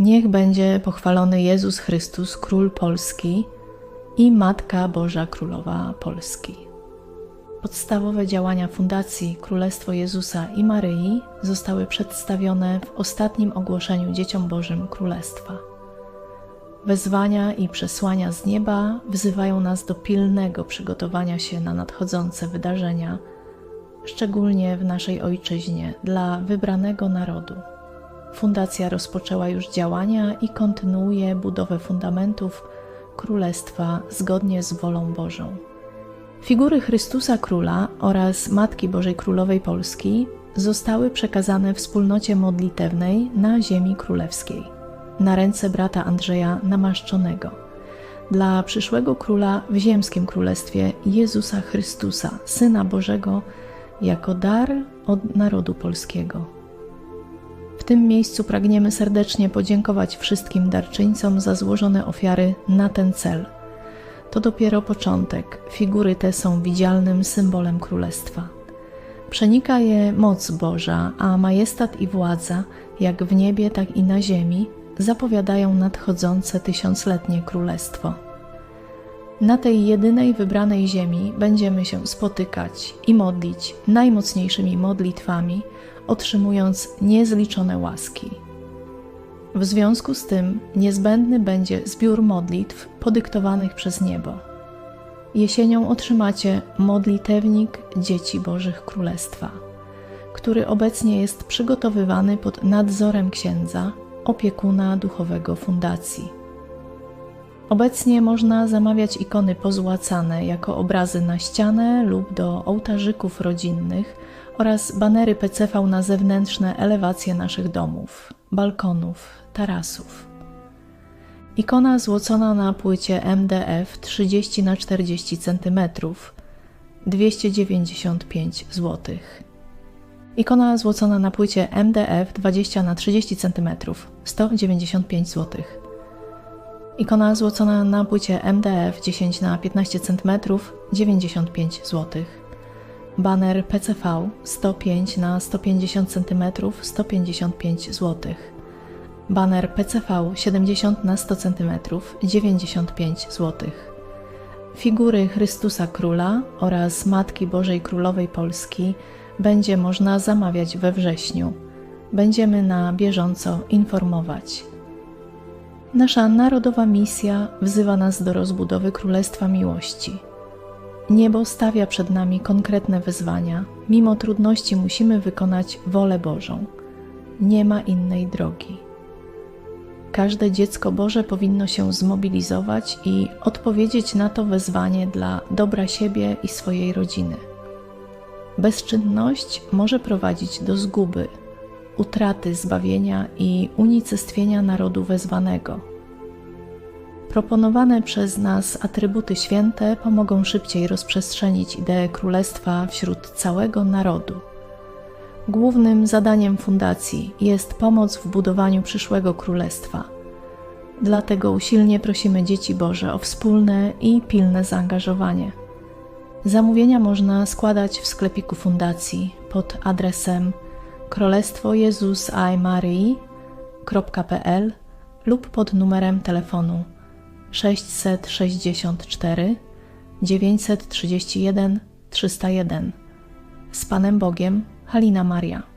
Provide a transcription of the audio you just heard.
Niech będzie pochwalony Jezus Chrystus, Król Polski i Matka Boża Królowa Polski. Podstawowe działania Fundacji Królestwo Jezusa i Maryi zostały przedstawione w ostatnim ogłoszeniu Dzieciom Bożym Królestwa. Wezwania i przesłania z nieba wzywają nas do pilnego przygotowania się na nadchodzące wydarzenia, szczególnie w naszej ojczyźnie, dla wybranego narodu. Fundacja rozpoczęła już działania i kontynuuje budowę fundamentów Królestwa zgodnie z wolą Bożą. Figury Chrystusa Króla oraz Matki Bożej Królowej Polski zostały przekazane wspólnocie modlitewnej na ziemi królewskiej, na ręce brata Andrzeja Namaszczonego, dla przyszłego króla w ziemskim królestwie Jezusa Chrystusa, Syna Bożego, jako dar od narodu polskiego. W tym miejscu pragniemy serdecznie podziękować wszystkim darczyńcom za złożone ofiary na ten cel. To dopiero początek. Figury te są widzialnym symbolem królestwa. Przenika je moc Boża, a majestat i władza, jak w niebie, tak i na ziemi, zapowiadają nadchodzące tysiącletnie królestwo. Na tej jedynej wybranej ziemi będziemy się spotykać i modlić najmocniejszymi modlitwami, otrzymując niezliczone łaski. W związku z tym niezbędny będzie zbiór modlitw podyktowanych przez niebo. Jesienią otrzymacie modlitewnik Dzieci Bożych Królestwa, który obecnie jest przygotowywany pod nadzorem księdza, opiekuna duchowego fundacji. Obecnie można zamawiać ikony pozłacane jako obrazy na ścianę lub do ołtarzyków rodzinnych oraz banery PCV na zewnętrzne elewacje naszych domów, balkonów, tarasów. Ikona złocona na płycie MDF 30 na 40 cm 295 zł. Ikona złocona na płycie MDF 20 na 30 cm 195 zł. Ikona złocona na płycie MDF 10 na 15 cm 95 zł. Baner PCV 105 na 150 cm 155 zł. Baner PCV 70 na 100 cm 95 zł. Figury Chrystusa Króla oraz Matki Bożej Królowej Polski będzie można zamawiać we wrześniu. Będziemy na bieżąco informować. Nasza narodowa misja wzywa nas do rozbudowy Królestwa Miłości. Niebo stawia przed nami konkretne wyzwania, mimo trudności musimy wykonać wolę Bożą. Nie ma innej drogi. Każde dziecko Boże powinno się zmobilizować i odpowiedzieć na to wezwanie dla dobra siebie i swojej rodziny. Bezczynność może prowadzić do zguby, utraty zbawienia i unicestwienia narodu wezwanego. Proponowane przez nas atrybuty święte pomogą szybciej rozprzestrzenić ideę królestwa wśród całego narodu. Głównym zadaniem fundacji jest pomoc w budowaniu przyszłego królestwa. Dlatego usilnie prosimy dzieci Boże o wspólne i pilne zaangażowanie. Zamówienia można składać w sklepiku fundacji pod adresem królestwo Jezus Maryi.pl lub pod numerem telefonu 664 931 301. Z Panem Bogiem, Halina Maria.